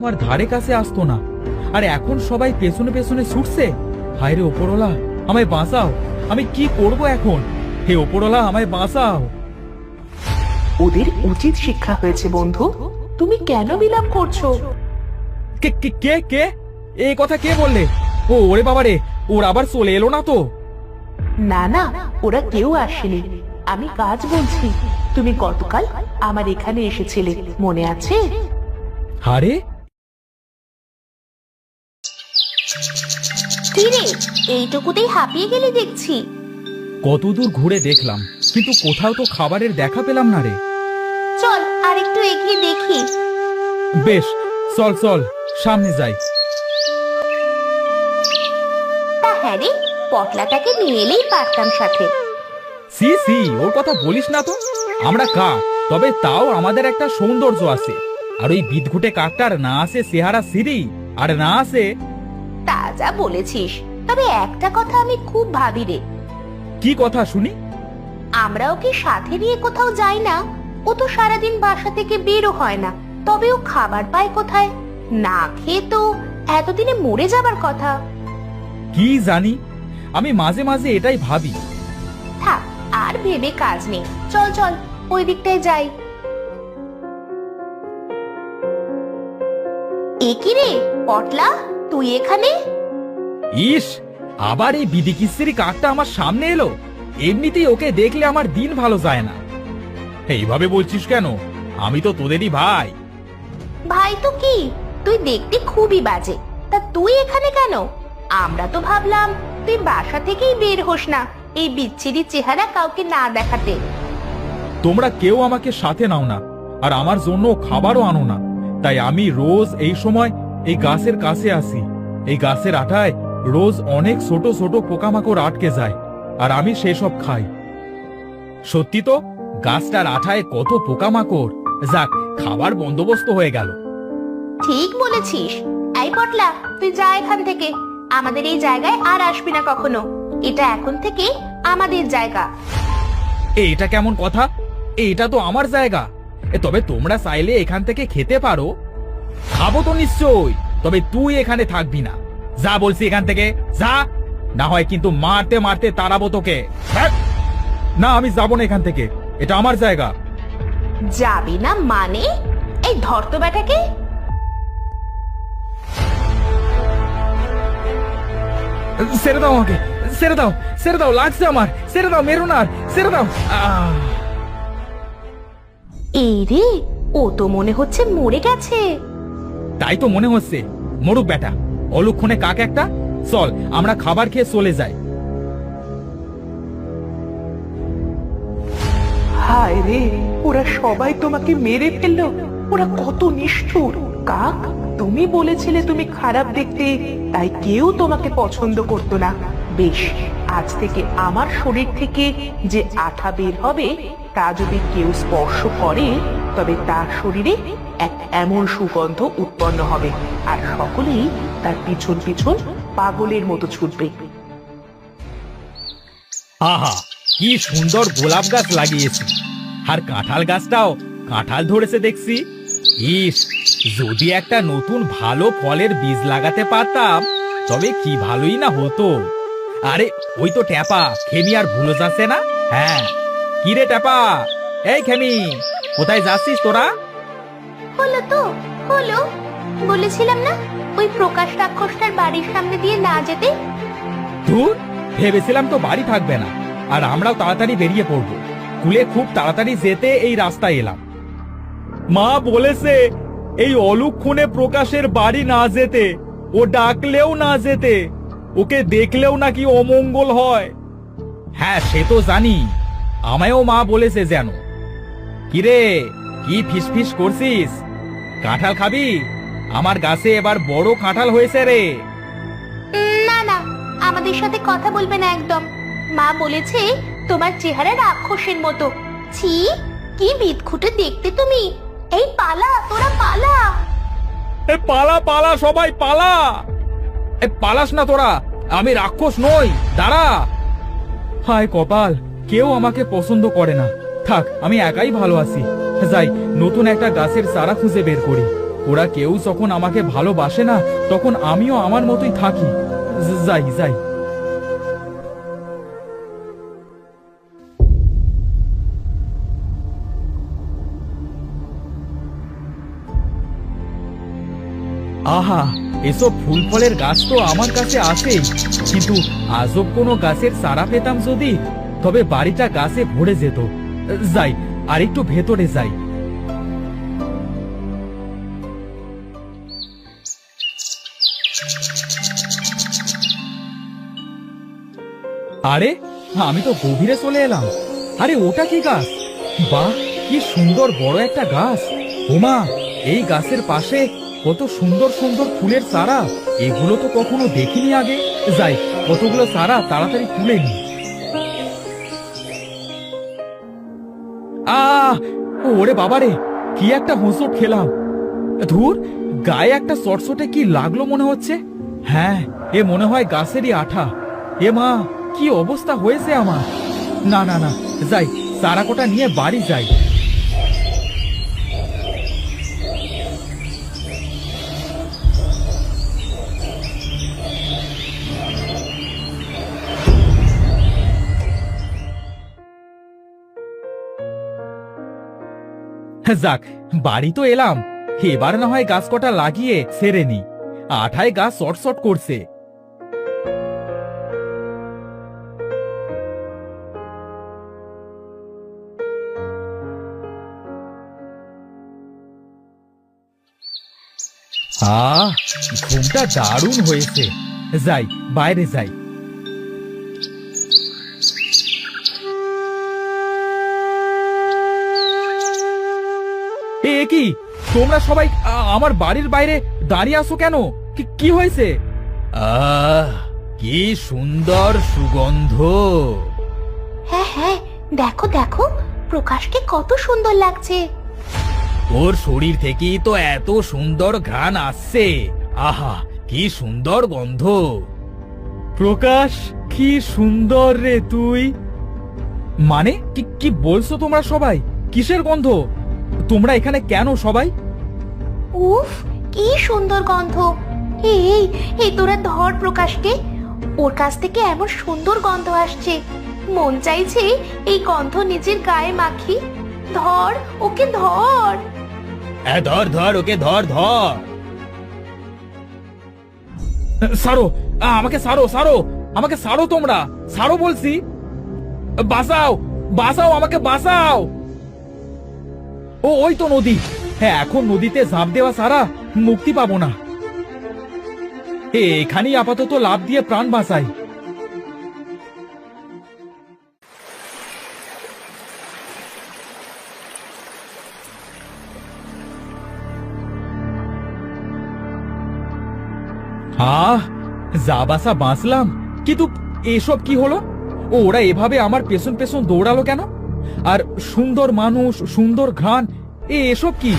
আমার ধারে কাছে আসতো না। আর এখন সবাই পেছনে পেছনে ছুটছে। হায় রে ওপরওয়ালা আমায় বাঁচাও। আমি কি করব এখন? হে ওপরওয়ালা আমায় বাঁচাও। ওদের উচিত শিক্ষা হয়েছে বন্ধু। তুমি কেন বিলাপ করছ? কে কে কে কে? এই কথা কে বললে? ও ওরে বাবা রে ওর আবার চলে এলো না তো? না না ওরা কেউ আসেনি। আমি কাজ বলছি। তুমি গতকাল আমার এখানে এসেছিলে মনে আছে? আরে কিরে এইটুকুতেই হাঁপিয়ে গেলি দেখছি। কতদূর ঘুরে দেখলাম কিন্তু কোথাও তো খাবারের দেখা পেলাম না রে। চল আর একটু এগিয়ে দেখি। বেশ চল চল সামনে যাই। তা হ্যাঁ রে পটলাটাকে নিয়ে এলেই পারতাম সাথে। সি সি ওর কথা বলিস না তো? আমরা কাক তবে তাও আমাদের একটা সৌন্দর্য আছে। আর ওই বিদঘুটে কাকটার না আছে চেহারা সিরি আর না আছে যা বলেছিস তবে একটা কথা আমি খুব ভাবি রে। কি কথা শুনি? আমরা ওকে সাথে নিয়ে কোথাও যাই না। ও তো সারাদিন বাসা থেকে বেরো হয় না তবে ও খাবার পায় কোথায়? না খেয়ে তো এতদিনে মরে যাবার কথা। কি জানি আমি মাঝে মাঝে এটাই ভাবি। থাক আর ভেবে কাজ নেই। চল চল ওই দিকটায় যাই। এ কি রে পটলা তুই এখানে? ইস আবার এই বিদিকিস্ত্রি কাকটা আমার সামনে এলো। এমনিতেই ওকে দেখলে আমার দিন ভালো যায় না। এইভাবে বলছিস কেন? আমি তো তোদেরই ভাই। ভাই তো কি? তুই দেখতে খুবই বাজে। তা তুই এখানে কেন? আমরা তো ভাবলাম তুই বাসা থেকেই বের হোস না এই বিচ্ছিরি চেহারা কাউকে না দেখাতে। তোমরা কেউ আমাকে সাথে নাও না আর আমার জন্য খাবারও আনো না। তাই আমি রোজ এই সময় এই গাছের কাছে আসি। এই গাছের আটায় রোজ অনেক ছোট ছোট পোকামাকড় আটকে যায় আর আমি সেসব খাই। সত্যি তো গাছটার আঠায় কত পোকামাকড়। যাক খাবার বন্দোবস্ত হয়ে গেল। ঠিক বলেছিস। এই পটলা তুই যা এখান থেকে। আমাদের এই জায়গায় আর আসবি না কখনো। এটা এখন থেকে আমাদের জায়গা। এটা কেমন কথা? এটা তো আমার জায়গা। এ তবে তোমরা চাইলে এখান থেকে খেতে পারো। খাব তো নিশ্চয়ই তবে তুই এখানে থাকবি না। যা বলছি এখান থেকে যা। না হয় কিন্তু মারতে মারতে তাড়াবো তোকে। না আমি যাব না এখান থেকে। এটা আমার জায়গা। যাবি না মানে? এই ধর তো বেটাকে ছেড়ে দাও আমাকে। ছেড়ে দাও ছেড়ে দাও লাগছে আমার। ছেড়ে দাও মেরো না আর, ছেড়ে দাও। আহ। এই রে ও তো মনে হচ্ছে মরে গেছে। তাই তো মনে হচ্ছে। মরুক বেটা অলুক্ষণে কাক একটা? চল, আমরা খাবার খেয়ে চলে যাই। ওরা সবাই তোমাকে মেরে ফেলল। ওরা কত নিষ্ঠুর। কাক, তুমি বলেছিলে তুমি খারাপ দেখতে, তাই কেউ তোমাকে পছন্দ করতো না। বেশ, আজ থেকে আমার শরীর থেকে যে আঠা বের হবে, তা যদি কেউ স্পর্শ করে, তবে তার শরীরে এক এমন সুগন্ধ উৎপন্ন হবে। আর সকলেই তার পিছন পিছন পাগলের মতো ছুটবে। আহা কি সুন্দর গোলাপ গাছ লাগিয়েছি। আর কাঁঠাল গাছটাও কাঁঠাল ধরেছে দেখছি। ইস যদি একটা নতুন ভালো ফলের বীজ লাগাতে পারতাম তবে কি ভালোই না হতো। আরে ওই তো ট্যাপা খেমি আর ভুলো যাচ্ছে না? হ্যাঁ। কি রে ট্যাপা? এই খেমি কোথায় যাচ্ছিস তোরা? হলো তো হলো। বলেছিলাম না? ওই প্রকাশ রাক্ষসটার বাড়ির সামনে দিয়ে না যেতে? ধুর, ভেবেছিলাম তো বাড়ি থাকবে না। আর আমরাও তাড়াতাড়ি বেরিয়ে পড়ব। কুলে খুব তাড়াতাড়ি যেতে এই রাস্তায় এলাম। মা বলেছে, এই অলুক্ষণে প্রকাশের বাড়ি না যেতে, ও ডাকলেও না যেতে, ওকে দেখলেও নাকি অমঙ্গল হয়। হ্যাঁ সে তো জানি। আমায়ও মা বলেছে যেন। কিরে, কি ফিসফিস করছিস? কাঁঠাল খাবি? আমার গাছে এবার বড় কাঁঠাল হয়েছে রে। না না আমাদের সাথে কথা বলবে না একদম। মা বলেছে তোমার চেহারা রাক্ষসের মতো। ছি কি বিদখুটে দেখতে তুমি? এই পালা তোরা পালা। এ পালা পালা সবাই পালা। এ পালাস না তোরা আমি রাক্ষস নই দাঁড়া। হায় কপাল কেউ আমাকে পছন্দ করে না। থাক আমি একাই ভালো আছি। যাই নতুন একটা গাছের চারা খুঁজে বের করি। ওরা কেউ যখন আমাকে ভালোবাসে না, তখন আমিও আমার মতোই থাকি। যাই যাই। আহা, এসব ফুল ফলের গাছ তো আমার কাছে আসেই। কিন্তু আজব কোনো গাছের চারা পেতাম যদি, তবে বাড়িটা গাছে ভরে যেত। যাই আর একটু ভেতরে যাই। আরে, আমি তো গভীরে চলে এলাম। আরে, ওটা কি গাছ? বাহ, কি সুন্দর বড় একটা গাছ। ওমা, এই গাছের পাশে কত সুন্দর সুন্দর ফুলের চারা। এগুলো তো কখনো দেখিনি আগে। যাই, কতগুলো চারা তাড়াতাড়ি তুলে নি। আহ, ওরে বাবারে, কি একটা হোঁচট খেলাম। ধুর, গায়ে একটা চটচটে কি লাগল মনে হচ্ছে? হ্যাঁ এ মনে হয় গাছেরই আঠা। এ মা কি অবস্থা হয়েছে আমার? না না না, যাই চারাকোটা নিয়ে বাড়ি যাই। যাক, বাড়ি তো এলাম। এবার না হয় গাছ কটা লাগিয়ে সেরে নি আঠায় গাছ শর্ট শর্ট করছে। আহ ঘুমটা দারুণ হয়েছে। যাই বাইরে যাই। এ কি? তোমরা সবাই আ- আমার বাড়ির বাইরে দাঁড়িয়ে আসো কেন? কি- কি হয়েছে? আহ কি সুন্দর সুগন্ধ। হ্যাঁ হ্যাঁ দেখো দেখো প্রকাশকে কত সুন্দর লাগছে। ওর শরীর থেকেই তো এত সুন্দর ঘ্রাণ আসছে। আহা কি সুন্দর গন্ধ। প্রকাশ কি সুন্দর রে তুই। মানে কি কি বলছো তোমরা সবাই? কিসের গন্ধ? তোমরা এখানে কেন সবাই? উফ কি সুন্দর গন্ধ। এই, এই তোরা ধর প্রকাশকে। ওর কাছ থেকে এমন সুন্দর গন্ধ আসছে। মন চাইছে এই গন্ধ নিজের গায়ে মাখি। ধর ওকে ধর। ধর ধর, ওকে ধর ধর। সারো আমাকে সারো সারো, আমাকে সারো তোমরা, সারো বলছি। বাঁচাও বাঁচাও, আমাকে বাঁচাও। ও, ওই তো নদী। হ্যাঁ এখন নদীতে ঝাঁপ দেওয়া সারা মুক্তি পাবো না। এখানেই আপাতত লাভ দিয়ে প্রাণ বাঁচাই। যা বাসা বাঁচলাম। কিন্তু এসব কি হলো? ও, ওরা এভাবে আমার পেছন পেছন দৌড়ালো কেন? আর সুন্দর মানুষ, সুন্দর ঘ্রাণ, এ এসব কি?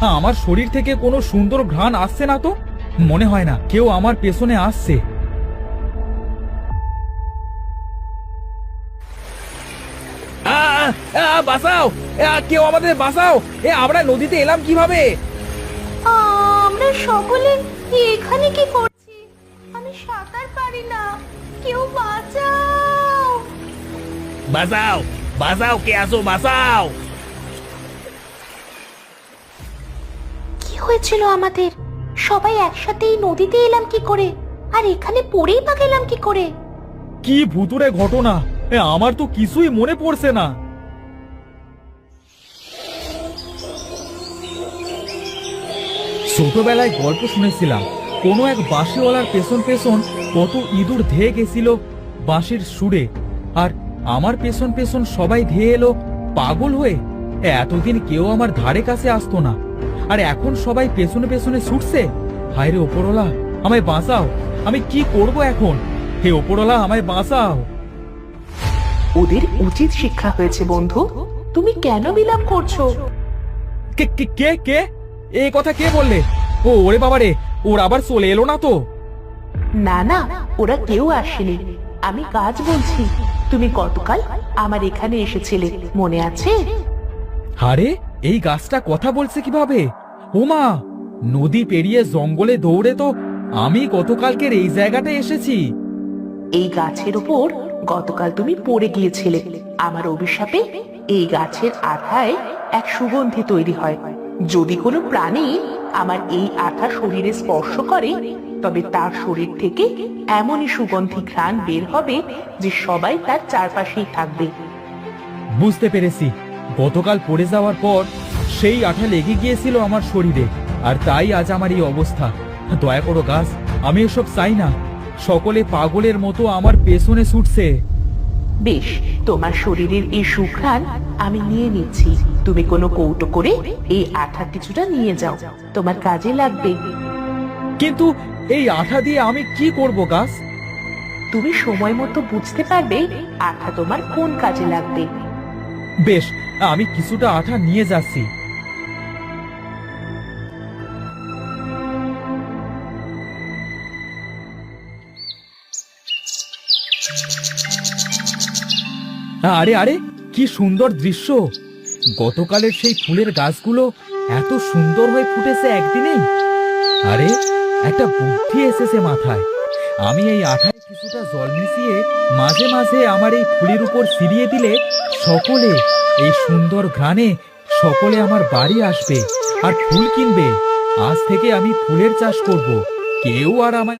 আমার শরীর থেকে কোনো সুন্দর ঘ্রাণ আসছে না তো? মনে হয় না কেউ আমার পেছনে আসছে। বাঁচাও! কেউ আমাদের বাঁচাও! এ, আমরা নদীতে এলাম কীভাবে? আমরা সকলে এখানে কি সাঁতার পারি না। কেউ বাঁচাও। বাঁচাও বাঁচাও কে আসো বাঁচাও। কি হয়েছিল আমাদের? সবাই একসাথে এই নদীতে এলাম কি করে? আর এখানে পড়েই বা গেলাম কি করে? কি ভুতুরে ঘটনা। এ, আমার তো কিছুই মনে পড়ছে না। ছোটবেলায় গল্প শুনেছিলাম। কোনো এক বাঁশিওয়ালার পেছন পেছন কত ইঁদুর ধেয়ে গেছিল বাঁশির সুরে। আর আমার পেছন পেছন সবাই ধেয়ে এলো পাগল হয়ে। এতদিন কেউ আমার ধারে কাছে আসতো না। আর এখন সবাই পেছনে পেছনে ছুটছে। হায় রে ওপরওয়ালা আমায় বাঁচাও। আমি কি করব এখন? হে ওপরওয়ালা আমায় বাঁচাও। ওদের উচিত শিক্ষা হয়েছে বন্ধু। তুমি কেন বিলাপ করছ? কে কে কে কে? এই কথা কে বললে? ও ওরে বাবা রে ওর আবার চলে এলো না তো। না না ওরা কেউ আসেনি। আমি কাজ বলছি। তুমি গতকাল আমার এখানে এসেছিলে মনে আছে? আরে এই গাছটা কথা বলছে কীভাবে? ওমা নদী পেরিয়ে জঙ্গলে দৌড়ে তো আমি গতকালকের এই জায়গাটা এসেছি। এই গাছের উপর গতকাল তুমি পড়ে গিয়েছিলে। আমার অভিশাপে এই গাছের আঠায় এক সুগন্ধি তৈরি হয়। যদি কোনো প্রাণী আমার এই আঠা শরীরে স্পর্শ করে, তবে তার শরীর থেকে এমনই সুগন্ধি ঘ্রাণ বের হবে যে সবাই তার চারপাশেই থাকবে। বুঝতে পেরেছি। গতকাল পড়ে যাওয়ার পর সেই আঠা লেগে গিয়েছিল আমার শরীরে, আর তাই আজ আমার এই অবস্থা। দয়া করো গাছ, আমি এসব চাই না। সকলে পাগলের মতো আমার পেছনে ছুটছে। বেশ তোমার শরীরের এই সুঘ্রাণ আমি নিয়ে নিচ্ছি। তুমি কোনো কৌটো করে এই আঠা কিছুটা নিয়ে যাও। তোমার কাজে লাগবে। কিন্তু এই আঠা দিয়ে আমি কি করব গাছ? তুমি সময় মতো বুঝতে পারবে আঠা তোমার কোন কাজে লাগবে। বেশ আমি কিছুটা আঠা নিয়ে যাচ্ছি। আরে আরে, কি সুন্দর দৃশ্য। গতকালের সেই ফুলের গাছগুলো এত সুন্দর হয়ে ফুটেছে একদিনেই আরে, একটা বুদ্ধি এসেছে মাথায়। আমি এই আঠায় কিছুটা জল মিশিয়ে মাঝে মাঝে আমার এই ফুলের উপর ছিটিয়ে দিলে সকলে, এই সুন্দর ঘ্রাণে সকলে আমার বাড়ি আসবে আর ফুল কিনবে। আজ থেকে আমি ফুলের চাষ করব। কেউ আর আমায়